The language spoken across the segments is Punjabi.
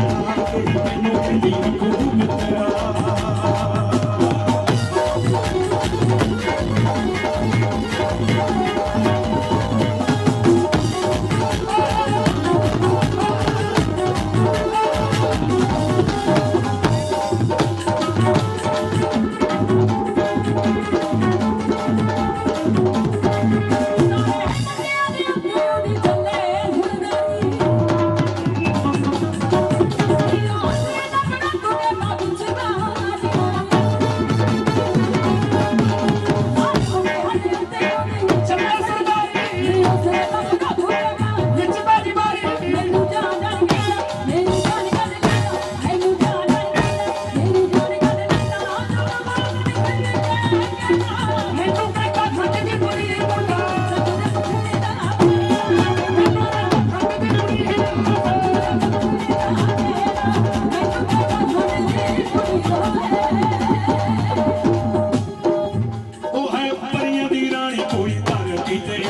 フルフルな感じで。Peter.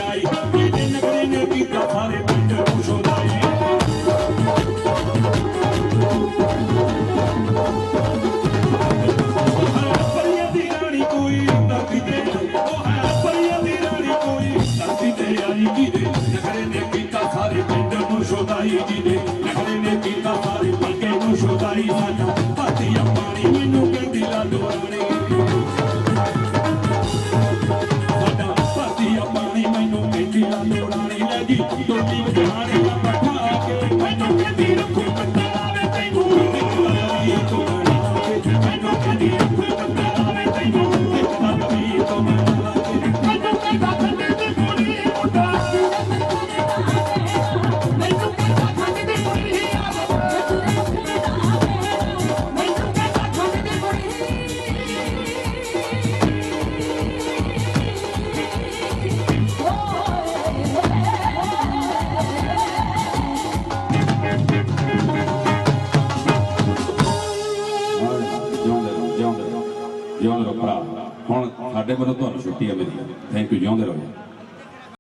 ਨਹੀਂ ਲੈਂਦੀ। ਟੋਟੀ ਵਜਾ ਰਿਹਾ ਬੱਠਾ ਆ ਕੇ ਮੈਨੂੰ ਸਾਡੇ ਵੱਲੋਂ ਤੁਹਾਨੂੰ ਛੁੱਟੀ ਹੈ ਮੇਰੀ। ਥੈਂਕ ਯੂ ਜਿਉਂਦੇ ਰਹੋ